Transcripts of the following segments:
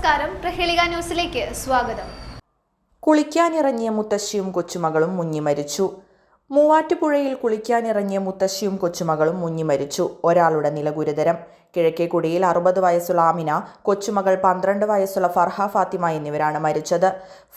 നമസ്കാരം. പ്രഹേളിക ന്യൂസിലേക്ക് സ്വാഗതം. കുളിക്കാനിറങ്ങിയ മുത്തശ്ശിയും കൊച്ചുമകളും മുങ്ങി മരിച്ചു. മൂവാറ്റുപുഴയിൽ കുളിക്കാനിറങ്ങിയ മുത്തശ്ശിയും കൊച്ചുമകളും മുങ്ങി മരിച്ചു. ഒരാളുടെ നില ഗുരുതരം. കിഴക്കേക്കുടിയിൽ അറുപത് വയസ്സുള്ള ആമിന കൊച്ചുമകൾ പന്ത്രണ്ട് വയസ്സുള്ള ഫർഹ ഫാത്തിമ എന്നിവരാണ് മരിച്ചത്.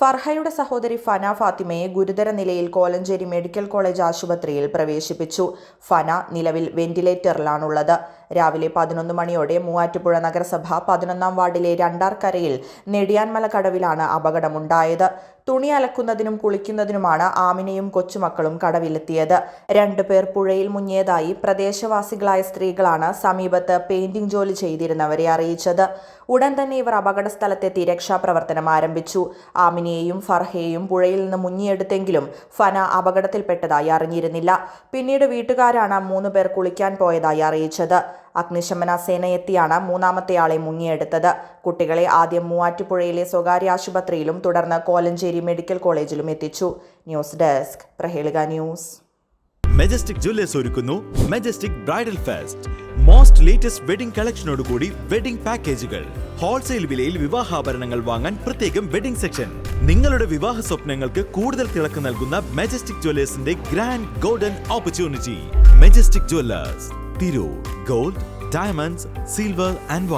ഫർഹയുടെ സഹോദരി ഫന ഫാത്തിമയെ ഗുരുതര നിലയിൽ കോലഞ്ചേരി മെഡിക്കൽ കോളേജ് ആശുപത്രിയിൽ പ്രവേശിപ്പിച്ചു. ഫന നിലവിൽ വെന്റിലേറ്ററിലാണുള്ളത്. രാവിലെ പതിനൊന്ന് മണിയോടെ മൂവാറ്റുപുഴ നഗരസഭ പതിനൊന്നാം വാർഡിലെ രണ്ടാർക്കരയിൽ നെടിയാൻമല കടവിലാണ് അപകടമുണ്ടായത്. തുണി അലക്കുന്നതിനും കുളിക്കുന്നതിനുമാണ് ആമിനയും കൊച്ചുമക്കളും കടവിലെത്തിയത്. രണ്ടുപേർ പുഴയിൽ മുങ്ങിയതായി പ്രദേശവാസികളായ സ്ത്രീകളാണ് സമീപത്ത് പെയിന്റിംഗ് ജോലി ചെയ്തിരുന്നവരെ അറിയിച്ചത്. ഉടൻ തന്നെ ഇവർ അപകട സ്ഥലത്തെത്തി രക്ഷാപ്രവർത്തനം ആരംഭിച്ചു. ആമിനയെയും ഫർഹയെയും പുഴയിൽ നിന്ന് മുങ്ങിയെടുത്തെങ്കിലും ഫന അപകടത്തിൽപ്പെട്ടതായി അറിഞ്ഞിരുന്നില്ല. പിന്നീട് വീട്ടുകാരാണ് മൂന്ന് പേർ കുളിക്കാൻ പോയതായി അറിയിച്ചത്. അഗ്നിശമന സേന എത്തിയാണ് മൂന്നാമത്തെയാളെ മുങ്ങിയെടുത്തത്. കുട്ടികളെ ആദ്യം മൂവാറ്റുപുഴയിലെ സ്വകാര്യ ആശുപത്രിയിലും തുടർന്ന് കോലഞ്ചേരി മെഡിക്കൽ കോളേജിലും എത്തിച്ചു. News desk Prahelika news. Majestic Jewellers ഒരുക്കുന്നു Majestic bridal fest most latest wedding കളക്ഷനോടുകൂടി wedding പാക്കേജുകൾ ഹോൾസെയിൽ വിലയിൽ വിവാഹാഭരണങ്ങൾ വാങ്ങാൻ പ്രത്യേകം വെഡിംഗ് സെക്ഷൻ നിങ്ങളുടെ വിവാഹ സ്വപ്നങ്ങൾക്ക് കൂടുതൽ തിളക്കം നൽകുന്ന Majestic ജ്വല്ലേഴ്സിന്റെ grand golden opportunity Majestic Jewellers Tirur gold diamonds silver and